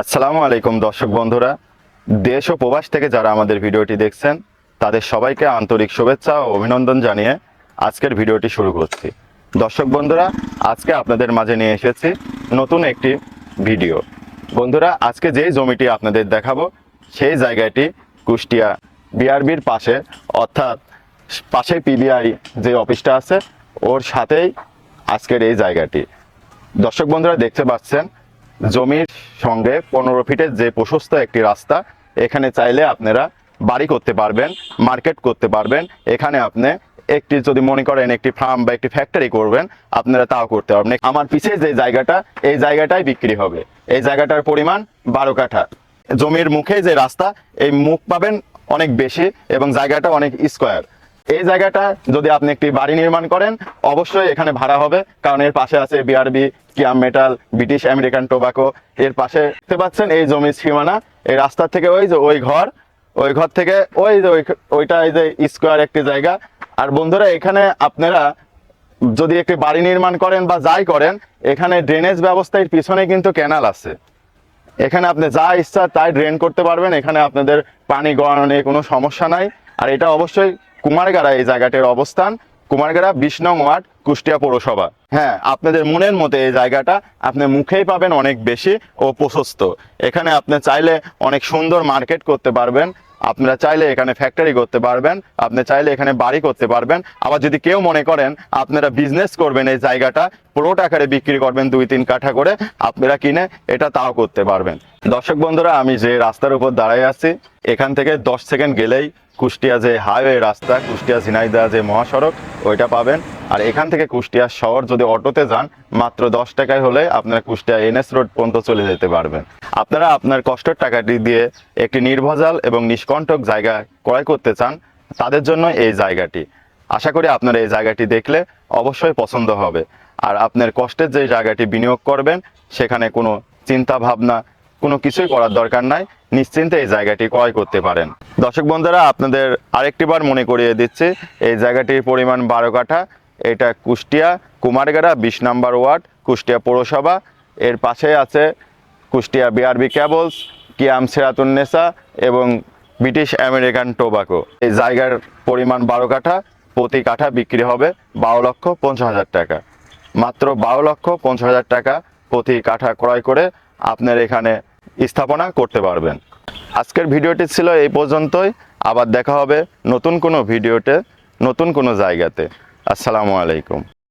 আসসালামু আলাইকুম দর্শক বন্ধুরা। দেশ ও প্রবাস থেকে যারা আমাদের ভিডিওটি দেখছেন, তাদের সবাইকে আন্তরিক শুভেচ্ছা ও অভিনন্দন জানিয়ে আজকের ভিডিওটি শুরু করছি। দর্শক বন্ধুরা, আজকে আপনাদের মাঝে নিয়ে এসেছি নতুন একটি ভিডিও। বন্ধুরা, আজকে যেই জমিটি আপনাদের দেখাবো, সেই জায়গাটি কুষ্টিয়া বিআরবির পাশে, অর্থাৎ পাশে পিবিআই যে অফিসটা আছে, ওর সাথেই আজকের এই জায়গাটি। দর্শক বন্ধুরা, দেখতে পাচ্ছেন জমির সঙ্গে পনেরো ফিটের যে প্রশস্ত একটি রাস্তা, এখানে চাইলে আপনারা বাড়ি করতে পারবেন, মার্কেট করতে পারবেন। এখানে আপনি একটি যদি মনে করেন একটি ফার্ম বা একটি ফ্যাক্টরি করবেন, আপনারা তাও করতে পারবেন। আমার পিছিয়ে যে জায়গাটা, এই জায়গাটাই বিক্রি হবে। এই জায়গাটার পরিমাণ বারো কাঠা। জমির মুখে যে রাস্তা, এই মুখ পাবেন অনেক বেশি এবং জায়গাটা অনেক স্কোয়ার। এই জায়গাটা যদি আপনি একটি বাড়ি নির্মাণ করেন, অবশ্যই এখানে ভাড়া হবে। কারণ এর পাশে আছে বিআরবি কিয়াম মেটাল ব্রিটিশ আমেরিকান টোবাকো এর পাশে দেখতে পাচ্ছেন এই জমির সীমানা। এই রাস্তা থেকে ওই যে ওই ঘর ওই ঘর থেকে ওই যে ওই- ওইটা এই যে স্কোয়ার একটি জায়গা। আর বন্ধুরা, এখানে আপনারা যদি একটি বাড়ি নির্মাণ করেন বা যাই করেন, এখানে ড্রেনেজ ব্যবস্থার পিছনে কিন্তু ক্যানাল আছে। এখানে আপনি যা ইচ্ছা তাই ড্রেন করতে পারবেন। এখানে আপনাদের পানি গড়ানো নিয়ে কোনো সমস্যা নাই। আর এটা অবশ্যই কুমারগাড়া এই জায়গাটির অবস্থান। কুমারগাড়া বিশ নং ওয়ার্ড কুষ্টিয়া পৌরসভা। হ্যাঁ আপনাদের মনের মতো এই জায়গাটা আপনি মুখেই পাবেন অনেক বেশি ও প্রশস্ত। এখানে আপনি চাইলে অনেক সুন্দর মার্কেট করতে পারবেন। আপনারা চাইলে এখানে ফ্যাক্টরি করতে পারবেন। আপনি চাইলে এখানে বাড়ি করতে পারবেন। আবার যদি কেউ মনে করেন আপনারা বিজনেস করবেন এই জায়গাটা প্লট আকারে বিক্রি করবেন দুই তিন কাঠা করে, আপনারা কিনে এটা তাও করতে পারবেন। দর্শক বন্ধুরা, আমি যে রাস্তার উপর দাঁড়াই আছি, এখান থেকে দশ সেকেন্ড গেলেই কুষ্টিয়া যে হাইওয়ে রাস্তা, কুষ্টিয়া ঝিনাইদা যে মহাসড়ক, ওইটা পাবেন। আর এখান থেকে কুষ্টিয়া শহর যদি অটোতে যান, মাত্র দশ টাকায় হলে আপনারা কুষ্টিয়া এনএস রোড পর্যন্ত চলে যেতে পারবেন। আপনারা আপনার কষ্টের টাকাটি দিয়ে একটি নির্ভজাল এবং নিষ্কণ্টক জায়গা ক্রয় করতে চান, তাদের জন্য এই জায়গাটি। আশা করি আপনারা এই জায়গাটি দেখলে অবশ্যই পছন্দ হবে। আর আপনার কষ্টের যে জায়গাটি বিনিয়োগ করবেন, সেখানে কোনো চিন্তা ভাবনা কোনো কিছুই করার দরকার নাই। নিশ্চিন্তে এই জায়গাটি ক্রয় করতে পারেন। দর্শক বন্ধুরা, আপনাদের আরেকটিবার মনে করিয়ে দিচ্ছি, এই জায়গাটির পরিমাণ বারো কাঠা। এটা কুষ্টিয়া, কুমারগাড়া, বিশ নাম্বার ওয়ার্ড, কুষ্টিয়া পৌরসভা। এর পাশে আছে কুষ্টিয়া বিআরবি ক্যাবলস কিয়াম সেরাতুন্নেসা এবং ব্রিটিশ আমেরিকান টোবাকো। এই জায়গার পরিমাণ বারো কাঠা, প্রতি কাঠা বিক্রি হবে বারো লক্ষ পঞ্চাশ হাজার টাকা। মাত্র বারো লক্ষ পঞ্চাশ হাজার টাকা প্রতি কাঠা ক্রয় করে আপনার এখানে স্থাপনা করতে পারবেন। আজকের ভিডিওটি ছিল এই পর্যন্তই। আবার দেখা হবে নতুন কোনো ভিডিওতে, নতুন কোনো জায়গাতে। আসসালামু আলাইকুম।